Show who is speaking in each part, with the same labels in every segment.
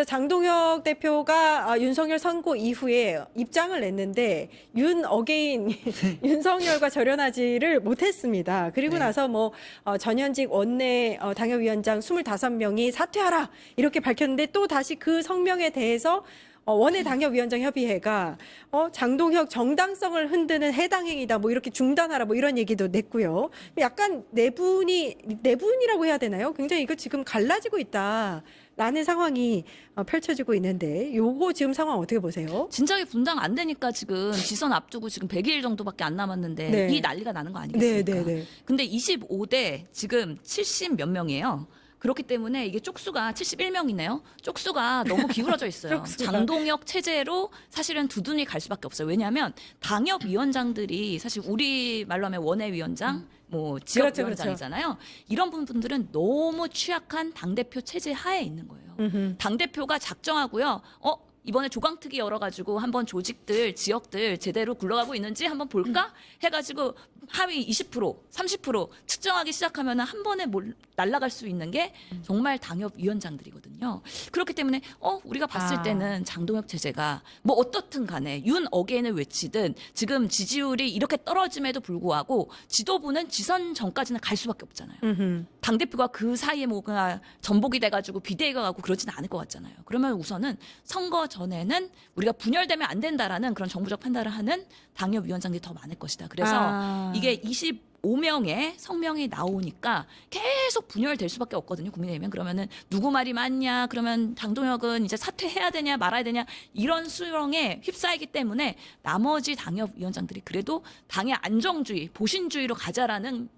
Speaker 1: 자, 장동혁 대표가 아, 윤석열 선고 이후에 입장을 냈는데 윤 어게인 윤석열과 절연하지를 못했습니다. 그리고
Speaker 2: 네.
Speaker 1: 나서 뭐 어, 전현직 원내 어, 당협위원장 25명이 사퇴하라 이렇게 밝혔는데 또 다시 그 성명에 대해서 어, 원내 당협위원장 협의회가 어, 장동혁 정당성을 흔드는 해당 행위다 뭐 이렇게 중단하라 뭐 이런 얘기도 냈고요. 약간 내분이 내분이라고 해야 되나요? 굉장히 이거 지금 갈라지고 있다 라는 상황이 어, 펼쳐지고 있는데 요거 지금 상황 어떻게 보세요?
Speaker 3: 진작에 분당 안 되니까 지금 지선 앞두고 지금 100일 정도밖에 안 남았는데
Speaker 1: 네.
Speaker 3: 이 난리가 나는 거
Speaker 1: 네,
Speaker 3: 아니겠습니까?
Speaker 1: 네, 네.
Speaker 3: 근데 25대 지금 70 몇 명이에요. 그렇기 때문에 이게 쪽수가 71명이네요. 쪽수가 너무 기울어져 있어요. 장동혁 체제로 사실은 두둔이 갈 수밖에 없어요. 왜냐하면 당협 위원장들이 사실 우리 말로 하면 원외 위원장, 뭐 지역
Speaker 1: 그렇죠, 그렇죠.
Speaker 3: 위원장이잖아요. 이런 분들은 너무 취약한 당 대표 체제 하에 있는 거예요. 당 대표가 작정하고요. 어 이번에 조강특위 열어가지고 한번 조직들 지역들 제대로 굴러가고 있는지 한번 볼까 해가지고 하위 20% 30% 측정하기 시작하면 한 번에 몰, 날아갈 수 있는 게 정말 당협 위원장들이거든요. 그렇기 때문에 어 우리가 봤을
Speaker 1: 아.
Speaker 3: 때는 장동혁 체제가 뭐 어떻든 간에 윤 어게인을 외치든 지금 지지율이 이렇게 떨어짐에도 불구하고 지도부는 지선 전까지는 갈 수밖에 없잖아요.
Speaker 1: 음흠.
Speaker 3: 당 대표가 그 사이에 뭐가 전복이 돼가지고 비대위가 가고 그러지는 않을 것 같잖아요. 그러면 우선은 선거 전에는 우리가 분열되면 안 된다라는 그런 정부적 판단을 하는 당협 위원장들이 더 많을 것이다. 그래서
Speaker 1: 아.
Speaker 3: 이게 25명의 성명이 나오니까 계속 분열될 수밖에 없거든요. 국민의힘은 그러면은 누구 말이 맞냐? 그러면 장동혁은 이제 사퇴해야 되냐 말아야 되냐 이런 수렁에 휩싸이기 때문에 나머지 당협 위원장들이 그래도 당의 안정주의, 보신주의로 가자라는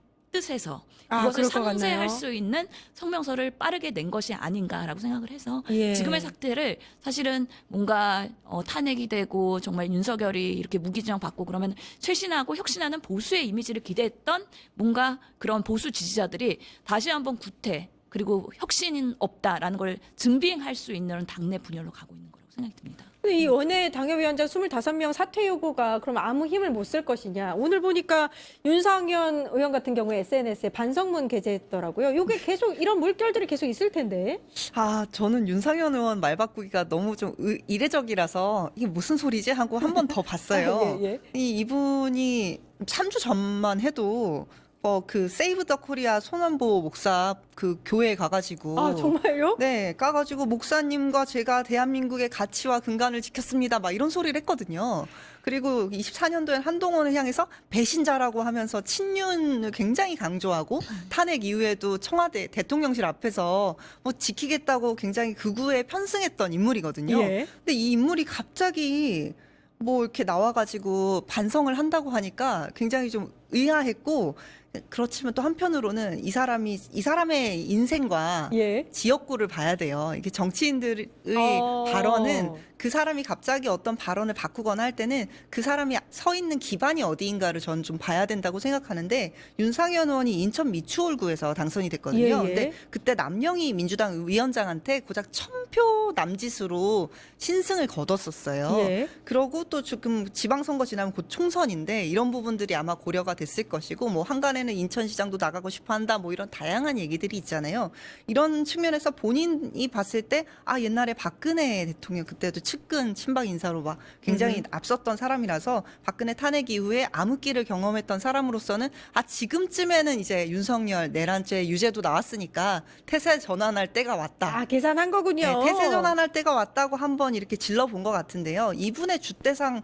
Speaker 3: 뜻에서
Speaker 1: 아,
Speaker 3: 이것을
Speaker 1: 그럴 것
Speaker 3: 상쇄할
Speaker 1: 같네요.
Speaker 3: 수 있는 성명서를 빠르게 낸 것이 아닌가라고 생각을 해서
Speaker 1: 예.
Speaker 3: 지금의 사태를 사실은 뭔가 어, 탄핵이 되고 정말 윤석열이 이렇게 무기징역 받고 그러면 쇄신하고 혁신하는 보수의 이미지를 기대했던 뭔가 그런 보수 지지자들이 다시 한번 구태 그리고 혁신은 없다라는 걸 증빙할 수 있는 당내 분열로 가고 있는 거라고 생각이 듭니다.
Speaker 1: 근데 이 원내 당협위원장 25명 사퇴 요구가 그럼 아무 힘을 못 쓸 것이냐. 오늘 보니까 윤상현 의원 같은 경우에 SNS에 반성문 게재했더라고요. 요게 계속 이런 물결들이 계속 있을 텐데.
Speaker 2: 아, 저는 윤상현 의원 말 바꾸기가 너무 좀 의- 이례적이라서 이게 무슨 소리지 하고 한 번 더 봤어요.
Speaker 1: 예, 예.
Speaker 2: 이 이분이 3주 전만 해도 어 그 세이브 더 코리아 손원보 목사 그 교회에 가가지고
Speaker 1: 아, 정말요?
Speaker 2: 네, 까가지고 목사님과 제가 대한민국의 가치와 근간을 지켰습니다. 막 이런 소리를 했거든요. 그리고 24년도엔 한동훈을 향해서 배신자라고 하면서 친윤을 굉장히 강조하고 탄핵 이후에도 청와대 대통령실 앞에서 뭐 지키겠다고 굉장히 극우에 편승했던 인물이거든요.
Speaker 1: 예.
Speaker 2: 근데 이 인물이 갑자기 뭐 이렇게 나와가지고 반성을 한다고 하니까 굉장히 좀 의아했고 그렇지만 또 한편으로는 이 사람이 이 사람의 인생과
Speaker 1: 예.
Speaker 2: 지역구를 봐야 돼요. 이게 정치인들의
Speaker 1: 어.
Speaker 2: 발언은 그 사람이 갑자기 어떤 발언을 바꾸거나 할 때는 그 사람이 서 있는 기반이 어디인가를 저는 좀 봐야 된다고 생각하는데 윤상현 의원이 인천 미추홀구에서 당선이 됐거든요.
Speaker 1: 예, 예.
Speaker 2: 근데 그때 남영희 민주당 위원장한테 고작 천표 남짓으로 신승을 거뒀었어요.
Speaker 1: 예.
Speaker 2: 그러고 또 지금 지방선거 지나면 곧 총선인데 이런 부분들이 아마 고려가 됐을 것이고 뭐 한간에 는 인천시장도 나가고 싶어한다 뭐 이런 다양한 얘기들이 있잖아요. 이런 측면에서 본인이 봤을 때 아 옛날에 박근혜 대통령 그때도 측근 친박 인사로 막 굉장히
Speaker 1: 음.
Speaker 2: 앞섰던 사람이라서 박근혜 탄핵 이후에 암흑기를 경험했던 사람으로서는 아 지금쯤에는 이제 윤석열 내란죄 유죄도 나왔으니까 태세 전환할 때가 왔다.
Speaker 1: 아, 계산한 거군요.
Speaker 2: 네, 태세 전환할 때가 왔다고 한번 이렇게 질러본 것 같은데요. 이분의 주대상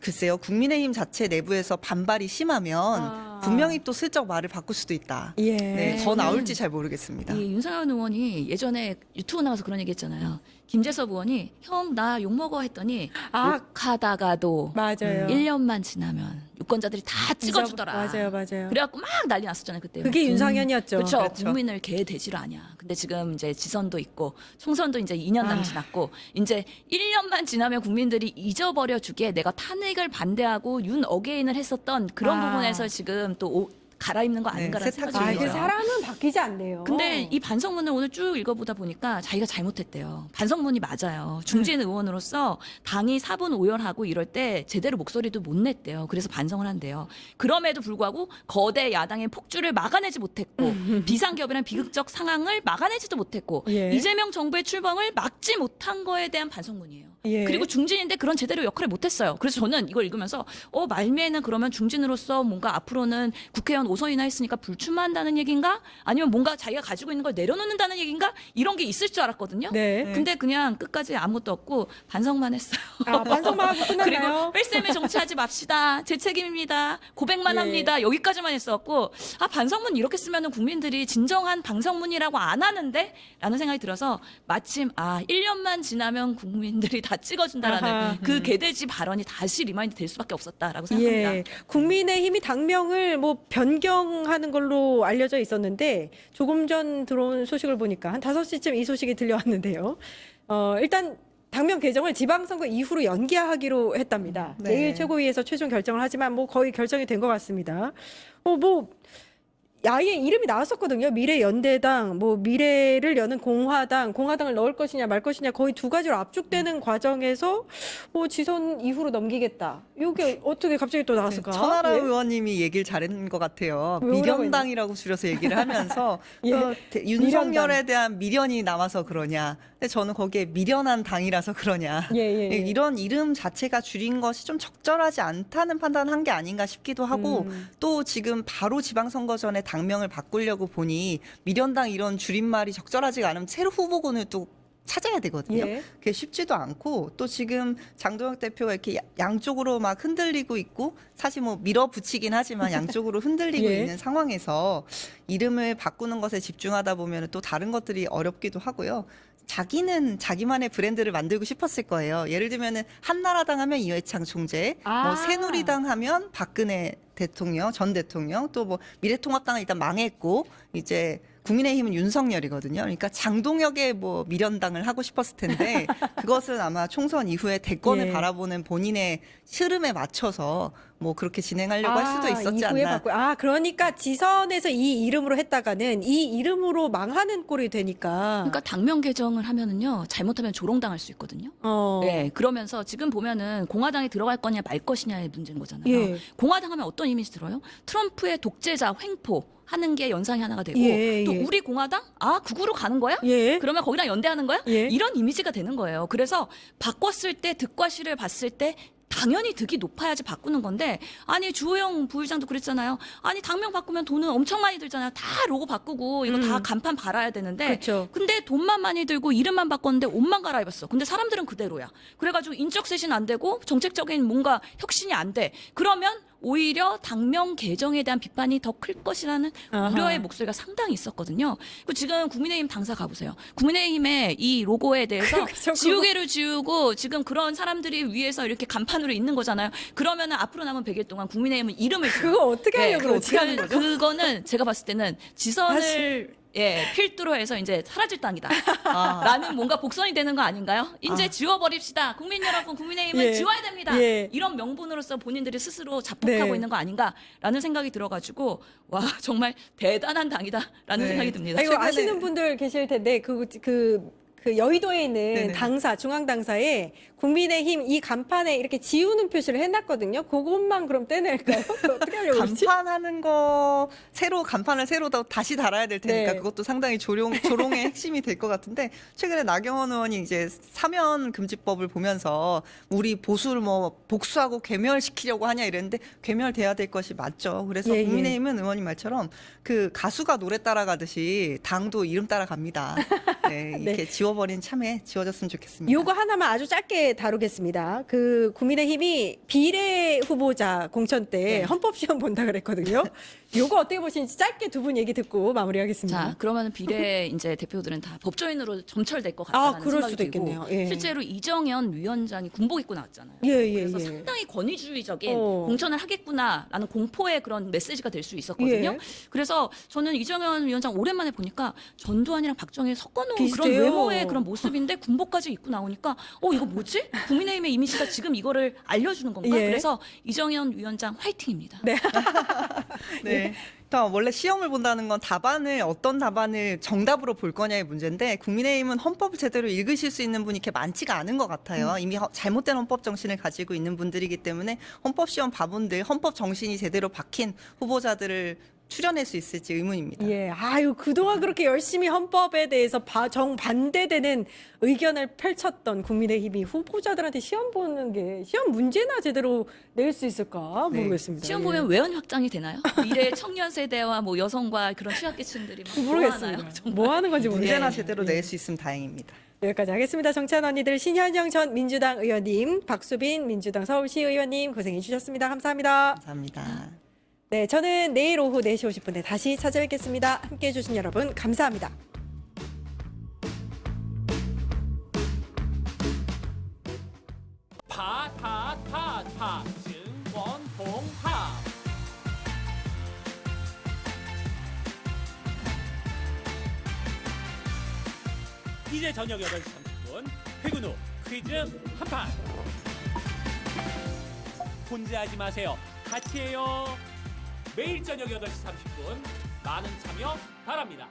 Speaker 2: 글쎄요 국민의힘 자체 내부에서 반발이 심하면
Speaker 1: 아.
Speaker 2: 분명히 또 슬쩍 말을 바꿀 수도 있다.
Speaker 1: 예.
Speaker 2: 네, 더 나올지 잘 모르겠습니다.
Speaker 3: 이 윤상현 의원이 예전에 유튜브 나가서 그런 얘기 했잖아요. 김재섭 의원이 형 나 욕 먹어 했더니
Speaker 1: 아.
Speaker 3: 욕하다가도
Speaker 1: 맞아요.
Speaker 3: 1년만 지나면 유권자들이 다 찍어주더라.
Speaker 1: 맞아요, 맞아요.
Speaker 3: 그래서 막 난리 났었잖아요 그때.
Speaker 1: 그게 윤상현이었죠.
Speaker 3: 그렇죠.
Speaker 2: 그렇죠.
Speaker 3: 국민을 개 돼지로 아냐. 근데 지금 이제 지선도 있고 총선도 이제 2년
Speaker 1: 아.
Speaker 3: 남짓났고 이제 1년만 지나면 국민들이 잊어버려 주게 내가 탄핵을 반대하고 윤 어게인을 했었던 그런
Speaker 1: 아.
Speaker 3: 부분에서 지금 또 오- 갈아입는 거
Speaker 2: 네,
Speaker 3: 아닌가라는
Speaker 2: 세탁
Speaker 3: 생각이
Speaker 1: 아,
Speaker 3: 들어요.
Speaker 1: 이게 사람은 바뀌지 않네요.
Speaker 3: 근데 이 반성문을 오늘 쭉 읽어보다 보니까 자기가 잘못했대요. 반성문이 맞아요. 중진 의원으로서 당이 사분 오열하고 이럴 때 제대로 목소리도 못 냈대요. 그래서 반성을 한대요. 그럼에도 불구하고 거대 야당의 폭주를 막아내지 못했고 비상기업이라는 비극적 상황을 막아내지도 못했고
Speaker 1: 예.
Speaker 3: 이재명 정부의 출범을 막지 못한 거에 대한 반성문이에요.
Speaker 1: 예.
Speaker 3: 그리고 중진인데 그런 제대로 역할을 못했어요. 그래서 저는 이걸 읽으면서 어 말미에는 그러면 중진으로서 뭔가 앞으로는 국회의원 5선이나 했으니까 불출마한다는 얘기인가? 아니면 뭔가 자기가 가지고 있는 걸 내려놓는다는 얘기인가? 이런 게 있을 줄 알았거든요.
Speaker 1: 네.
Speaker 3: 근데 그냥 끝까지 아무것도 없고 반성만 했어요.
Speaker 1: 아, 반성만 하고
Speaker 3: 그리고
Speaker 1: 끝났나요?
Speaker 3: 뺄셈에 정치하지 맙시다. 제 책임입니다. 고백만
Speaker 1: 예.
Speaker 3: 합니다. 여기까지만 했었고 아 반성문 이렇게 쓰면은 국민들이 진정한 반성문이라고 안 하는데 라는 생각이 들어서 마침 아 1년만 지나면 국민들이 다 찍어준다라는
Speaker 1: 아하.
Speaker 3: 그 개돼지 발언이 다시 리마인드 될 수밖에 없었다라고 생각합니다.
Speaker 1: 예. 국민의힘이 당명을 뭐 변경하는 걸로 알려져 있었는데 조금 전 들어온 소식을 보니까 한 5시쯤 이 소식이 들려왔는데요. 어, 일단 당명 개정을 지방선거 이후로 연기하기로 했답니다.
Speaker 2: 네.
Speaker 1: 내일 최고위에서 최종 결정을 하지만 뭐 거의 결정이 된 것 같습니다. 어, 뭐 아예 이름이 나왔었거든요. 미래 연대당, 뭐 미래를 여는 공화당, 공화당을 넣을 것이냐 말 것이냐 거의 두 가지로 압축되는 과정에서 뭐 지선 이후로 넘기겠다. 이게 어떻게 갑자기 또 나왔을까?
Speaker 2: 네, 천하라
Speaker 1: 예?
Speaker 2: 의원님이 얘기를 잘한 것 같아요. 미련당이라고 줄여서 얘기를 하면서
Speaker 1: 예.
Speaker 2: 또 대- 윤석열에 대한 미련이 남아서 그러냐. 근데 저는 거기에 미련한 당이라서 그러냐.
Speaker 1: 예, 예, 예.
Speaker 2: 이런 이름 자체가 줄인 것이 좀 적절하지 않다는 판단을 한게 아닌가 싶기도 하고
Speaker 1: 음.
Speaker 2: 또 지금 바로 지방선거 전에 당 명을 바꾸려고 보니 미련당 이런 줄임말이 적절하지가 않으면 새로 후보군을 또 찾아야 되거든요.
Speaker 1: 예.
Speaker 2: 그게 쉽지도 않고 또 지금 장동혁 대표가 이렇게 야- 양쪽으로 막 흔들리고 있고 사실 뭐 밀어붙이긴 하지만 양쪽으로 흔들리고
Speaker 1: 예.
Speaker 2: 있는 상황에서 이름을 바꾸는 것에 집중하다 보면 또 다른 것들이 어렵기도 하고요. 자기는 자기만의 브랜드를 만들고 싶었을 거예요. 예를 들면은 한나라당 하면 이회창 총재,
Speaker 1: 아.
Speaker 2: 뭐 새누리당 하면 박근혜 대통령, 전 대통령, 또 뭐 미래통합당은 일단 망했고 이제 국민의힘은 윤석열이거든요. 그러니까 장동혁의 뭐 미련당을 하고 싶었을 텐데 그것은 아마 총선 이후에 대권을
Speaker 1: 예.
Speaker 2: 바라보는 본인의 흐름에 맞춰서 뭐 그렇게 진행하려고 할 수도 있었지
Speaker 1: 아, 이후에
Speaker 2: 않나.
Speaker 1: 바꿔- 아, 그러니까 지선에서 이 이름으로 했다가는 이 이름으로 망하는 꼴이 되니까.
Speaker 3: 그러니까 당명 개정을 하면은요 잘못하면 조롱당할 수 있거든요.
Speaker 1: 어.
Speaker 3: 네, 그러면서 지금 보면은 공화당에 들어갈 거냐 말 것이냐의 문제인 거잖아요.
Speaker 1: 예.
Speaker 3: 공화당 하면 어떤 이미지 들어요? 트럼프의 독재자 횡포 하는 게 연상이 하나가 되고
Speaker 1: 예,
Speaker 3: 또
Speaker 1: 예.
Speaker 3: 우리 공화당 아 극우로 가는 거야?
Speaker 1: 예.
Speaker 3: 그러면 거기랑 연대하는 거야?
Speaker 1: 예.
Speaker 3: 이런 이미지가 되는 거예요. 그래서 바꿨을 때 득과 실을 봤을 때 당연히 득이 높아야지 바꾸는 건데 아니 주호영 부의장도 그랬잖아요. 아니 당명 바꾸면 돈은 엄청 많이 들잖아요. 다 로고 바꾸고 이거 다
Speaker 1: 음.
Speaker 3: 간판 발아야 되는데
Speaker 1: 그렇죠.
Speaker 3: 근데 돈만 많이 들고 이름만 바꿨는데 옷만 갈아입었어. 근데 사람들은 그대로야. 그래가지고 인적 쇄신 안 되고 정책적인 뭔가 혁신이 안 돼. 그러면 오히려 당명 개정에 대한 비판이 더 클 것이라는
Speaker 1: 아하.
Speaker 3: 우려의 목소리가 상당히 있었거든요. 그리고 지금 국민의힘 당사 가보세요. 국민의힘의 이 로고에 대해서. 지우개를 지우고 지금 그런 사람들이 위에서 이렇게 간판으로 있는 거잖아요. 그러면 앞으로 남은 100일 동안 국민의힘은 이름을.
Speaker 1: 그거 어떻게 하려고
Speaker 3: 그,
Speaker 1: 그러 어떻게 하는 거죠?
Speaker 3: 그거는 제가 봤을 때는 지선을 예, 필두로 해서 이제 사라질 당이다.
Speaker 2: 아.
Speaker 3: 라는 뭔가 복선이 되는 거 아닌가요? 이제
Speaker 2: 아.
Speaker 3: 지워버립시다. 국민 여러분, 국민의힘은
Speaker 1: 예.
Speaker 3: 지워야 됩니다.
Speaker 1: 예.
Speaker 3: 이런 명분으로서 본인들이 스스로 자폭하고
Speaker 1: 네.
Speaker 3: 있는 거 아닌가라는 생각이 들어가지고 와 정말 대단한 당이다라는
Speaker 2: 네.
Speaker 3: 생각이 듭니다.
Speaker 1: 아, 이거 아시는 분들 계실 텐데 그 그 그 여의도에 있는
Speaker 2: 네네.
Speaker 1: 당사 중앙 당사에 국민의힘 이 간판에 이렇게 지우는 표시를 해놨거든요. 그것만 그럼 떼낼까요? 그거 어떻게 하려고 그러지?
Speaker 2: 간판하는 거 새로 간판을 새로 더 다시 달아야 될 테니까
Speaker 1: 네.
Speaker 2: 그것도 상당히 조롱 조롱의 핵심이 될 것 같은데 최근에 나경원 의원이 이제 사면 금지법을 보면서 우리 보수를 뭐 복수하고 괴멸시키려고 하냐 이랬는데 괴멸돼야 될 것이 맞죠. 그래서
Speaker 1: 예, 예.
Speaker 2: 국민의힘은 의원님 말처럼 그 가수가 노래 따라가듯이 당도 이름 따라갑니다. 네, 이렇게 지워 버린 참에 지워졌으면 좋겠습니다.
Speaker 1: 요거 하나만 아주 짧게 다루겠습니다. 그 국민의힘이 비례 후보자 공천 때
Speaker 2: 네.
Speaker 1: 헌법 시험 본다 그랬거든요. 요거 어떻게 보시는지 짧게 두 분 얘기 듣고 마무리하겠습니다.
Speaker 3: 자, 그러면 비례 이제 대표들은 다 법조인으로 점철될 것
Speaker 1: 아,
Speaker 3: 같다는
Speaker 1: 그럴
Speaker 3: 생각이
Speaker 1: 수도
Speaker 3: 들고
Speaker 1: 있겠네요. 예.
Speaker 3: 실제로 이정현 위원장이 군복 입고 나왔잖아요.
Speaker 1: 예, 예,
Speaker 3: 그래서
Speaker 1: 예.
Speaker 3: 상당히 권위주의적인
Speaker 1: 어.
Speaker 3: 공천을 하겠구나라는 공포의 그런 메시지가 될 수 있었거든요.
Speaker 1: 예.
Speaker 3: 그래서 저는 이정현 위원장 오랜만에 보니까 전두환이랑 박정희 섞어놓은 그런
Speaker 1: 비슷해요.
Speaker 3: 외모의 그런 모습인데 군복까지 입고 나오니까 어 이거 뭐지? 국민의힘의 이미지가 지금 이거를 알려주는 건가?
Speaker 1: 예.
Speaker 3: 그래서 이정현 위원장 화이팅입니다.
Speaker 1: 네.
Speaker 2: 네. 그러니까 원래 시험을 본다는 건 답안을 어떤 답안을 정답으로 볼 거냐의 문제인데 국민의힘은 헌법을 제대로 읽으실 수 있는 분이 이렇게 많지가 않은 것 같아요.
Speaker 1: 음.
Speaker 2: 이미 허- 잘못된 헌법 정신을 가지고 있는 분들이기 때문에 헌법 시험 바본들 헌법 정신이 제대로 박힌 후보자들을 출연할 수 있을지 의문입니다.
Speaker 1: 예, 아유 그동안 그렇게 열심히 헌법에 대해서 바- 정반대되는 의견을 펼쳤던 국민의힘이 후보자들한테 시험 보는 게 시험 문제나 제대로 낼 수 있을까
Speaker 2: 네.
Speaker 1: 모르겠습니다.
Speaker 3: 시험
Speaker 1: 예.
Speaker 3: 보면 외연 확장이 되나요? 미래 청년 세대와 뭐 여성과 그런 취약계층들이 막
Speaker 1: 모르겠습니다.
Speaker 3: 좋아하나요? 정말.
Speaker 1: 뭐 하는 건지
Speaker 2: 문제나
Speaker 1: 모르겠어요.
Speaker 2: 제대로 낼 수 있으면 다행입니다.
Speaker 1: 여기까지 하겠습니다. 정찬 언니들 신현영 전 민주당 의원님, 박수빈 민주당 서울시 의원님 고생해 주셨습니다. 감사합니다.
Speaker 2: 감사합니다.
Speaker 1: 네, 저는 내일 오후 4시 50분에 다시 찾아뵙겠습니다. 함께 해주신 여러분 감사합니다.
Speaker 4: 이제 저녁 8시 30분 퇴근 후 퀴즈 한판 혼자 하지 마세요 같이 해요 매일 저녁 8시 30분. 많은 참여 바랍니다